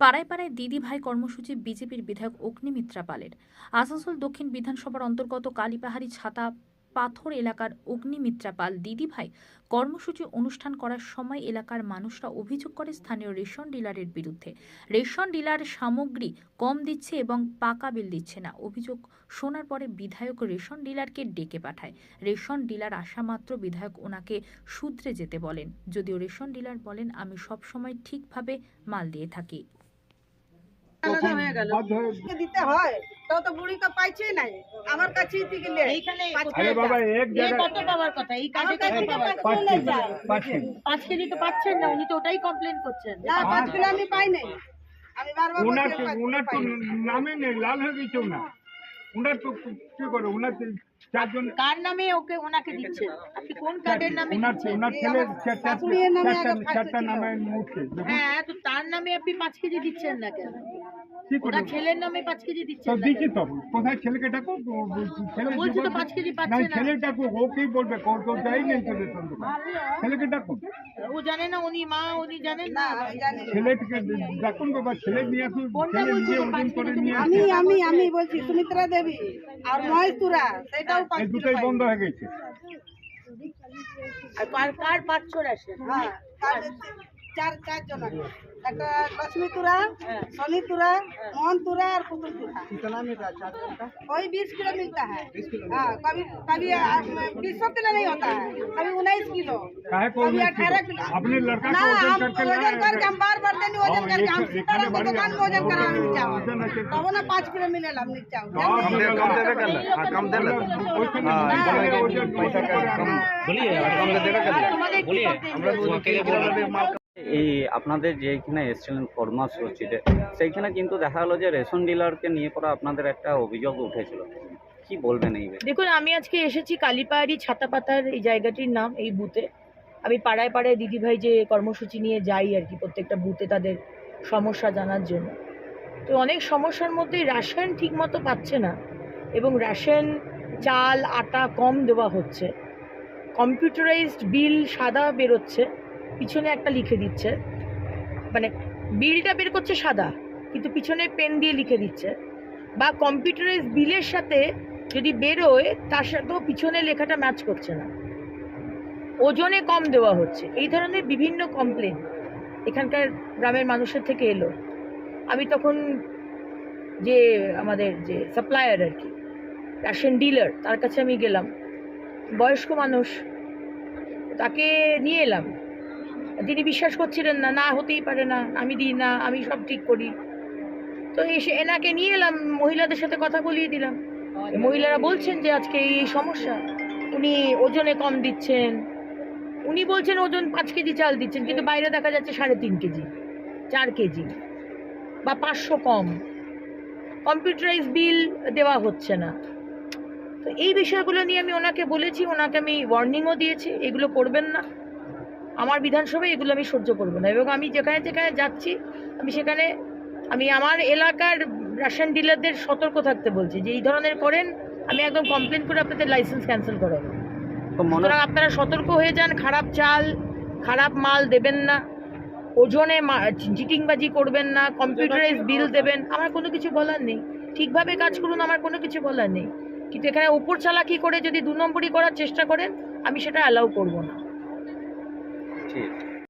পাড়ায় পাড়ায় দিদি ভাই কর্মসূচি বিজেপির বিধায়ক অগ্নিমিত্রা পালের। আসানসোল দক্ষিণ বিধানসভার অন্তর্গত কালীপাহাড়ি ছাতা পাথর এলাকার অগ্নিমিত্রা পাল দিদি ভাই কর্মসূচি অনুষ্ঠান করার সময় এলাকার মানুষরা অভিযোগ করে স্থানীয় রেশন ডিলারের বিরুদ্ধে। রেশন ডিলার সামগ্রী কম দিচ্ছে এবং পাকা বিল দিচ্ছে না। অভিযোগ শোনার পরে বিধায়ক রেশন ডিলারকে ডেকে পাঠায়। রেশন ডিলার আসা মাত্র বিধায়ক ওনাকে শুধরে যেতে বলেন। যদিও রেশন ডিলার বলেন, আমি সবসময় ঠিকভাবে মাল দিয়ে থাকি। দিতে হয়? তো তো বুড়ি তো পাইছে নাই। আমার কাছে থেকে লে। এইখানে পাঁচ আরে বাবা এক এ কত পাওয়ার কথা? এই কাজে কত পাওয়ার পাঁচ পাঁচ কেজি যায়। পাঁচ কেজি। পাঁচ কেজি তো পাচ্ছেন না উনি তো ওটাই কমপ্লেন করছেন। না পাঁচ কিলো আমি পাই নাই। আমি বারবার ওনার বলছি, তো পাঁচ কিলো ওনার তো পাই নাই। নামে নেই লাল হয়ে গেছে না ওনার তো কি করে? ওনার চারজন কার নামে ওকে ওনাকে দিচ্ছেন? আপনি কোন কার্ডের নামে ওনার ওনার ছেলে। চারটা হ্যাঁ তো তার নামে আপনি পাঁচ কেজি দিচ্ছেন না কেন? ছেলের নামে পাঁচ কেজি তো দিচ্ছেন দিচ্ছি কেন? তো কোথায় ছেলেকে ডাকো ও- ও- ছেলে বলছি তো জীবন- কেজি পাচ্ছে না। ছেলে ডাকো ও কি বলবে? কোন তো যাই নেই তো ছেলেকে ডাকো ও জানে না উনি মা উনি জানেন না। না আমি ছেলেকে ডাকুন বাবা ছেলে নিয়ে আসুন কোনটা বলছো পাঁচ আমি আমি আমি বলছি সুমিত্রা দেবী আর মহেশ তুরা সেটাও পাঁচ দুটোই বন্ধ হয়ে গেছে। আর কার রাশন হ্যাঁ চার চারজন আছে একটা লক্ষ্মী তুরা হ্যাঁ। सोनी तुरा मोहन तुरा और पुतुल तुरा कितना मिलता है वही बीस किलो मिलता है हाँ कभी कभी बीस सौ किलो नहीं होता है कभी उन्नीस किलो काहे को कभी 19 अठारह किलो? किलो अपने लड़का ना को वजन हम करके वजन लाए करके हम बार बार देनी वजन और करके हम एक- एक सीताराम खाने के बढ़ दुकान में गया। वजन करा हम वजन चावल है कि- तब ना पाँच किलो मिलेला हम चावल हाँ, जानते हैं? हम कम देवे कर ले कम दे ले ওইখানে हाँ, নিয়ে बोले গেলে कि ওজন पैसा का করে कम আনবে। बोलिए এই আপনাদের যেখানে এসেছিলেন কর্মাসূচিতে সেইখানে কিন্তু দেখা গেলো যে রেশন ডিলারকে নিয়ে করা আপনাদের একটা অভিযোগ উঠেছিল। কি বলবেন এই দেখুন, আমি আজকে এসেছি কালীপাহাড়ি ছাতাপাতার এই জায়গাটির নাম, এই বুথে। আমি পাড়ায় পাড়ায় দিদিভাই যে কর্মসূচি নিয়ে যাই আর কি প্রত্যেকটা বুথে তাদের সমস্যা জানার জন্য। তো অনেক সমস্যার মধ্যে রাসায়ন ঠিকমতো পাচ্ছে না এবং রাসায়ন চাল, আটা কম দেওয়া হচ্ছে। কম্পিউটারাইজড বিল সাদা বেরোচ্ছে। পিছনে একটা লিখে দিচ্ছে। মানে বিলটা বের করছে সাদা, কিন্তু পিছনে পেন দিয়ে লিখে দিচ্ছে। বা কম্পিউটারাইজ বিলের সাথে যদি বেরোয়, তার সাথেও পিছনে লেখাটা ম্যাচ করছে না। ওজনে কম দেওয়া হচ্ছে। এই ধরনের বিভিন্ন কমপ্লেন এখানকার গ্রামের মানুষের থেকে এলো। আমি তখন যে আমাদের যে সাপ্লায়ার আর কি রেশন ডিলার তার কাছে আমি গেলাম। বয়স্ক মানুষ, তাকে নিয়ে এলাম। তিনি বিশ্বাস করছিলেন না না হতেই পারে না আমি দিই না আমি সব ঠিক করি। তো এসে এনাকে নিয়ে এলাম মহিলাদের সাথে কথা বলিয়ে দিলাম। মহিলারা বলছেন যে আজকে এই এই সমস্যা উনি ওজনে কম দিচ্ছেন। উনি বলছেন ওজন পাঁচ কেজি চাল দিচ্ছেন কিন্তু বাইরে দেখা যাচ্ছে সাড়ে তিন কেজি চার কেজি বা পাঁচশো কম। কম্পিউটারাইজ বিল দেওয়া হচ্ছে না। তো এই বিষয়গুলো নিয়ে আমি ওনাকে বলেছি ওনাকে আমি ওয়ার্নিংও দিয়েছি এগুলো করবেন না। আমার বিধানসভায় এগুলো আমি সহ্য করব না। এবং আমি যেখানে যেখানে যাচ্ছি আমি সেখানে আমি আমার এলাকার রেশন ডিলারদের সতর্ক থাকতে বলছি যে এই ধরনের করেন আমি একদম কমপ্লেন করে আপনাদের লাইসেন্স ক্যান্সেল করাবো। সুতরাং আপনারা সতর্ক হয়ে যান খারাপ চাল খারাপ মাল দেবেন না ওজনে চিটিংবাজি করবেন না কম্পিউটারাইজ বিল দেবেন আমার কোনো কিছু বলার নেই। ঠিকভাবে কাজ করুন আমার কোনো কিছু বলার নেই। কিন্তু এখানে উপর চালাকি করে যদি দু নম্বরই করার চেষ্টা করেন আমি সেটা অ্যালাউ করব না। ঠিক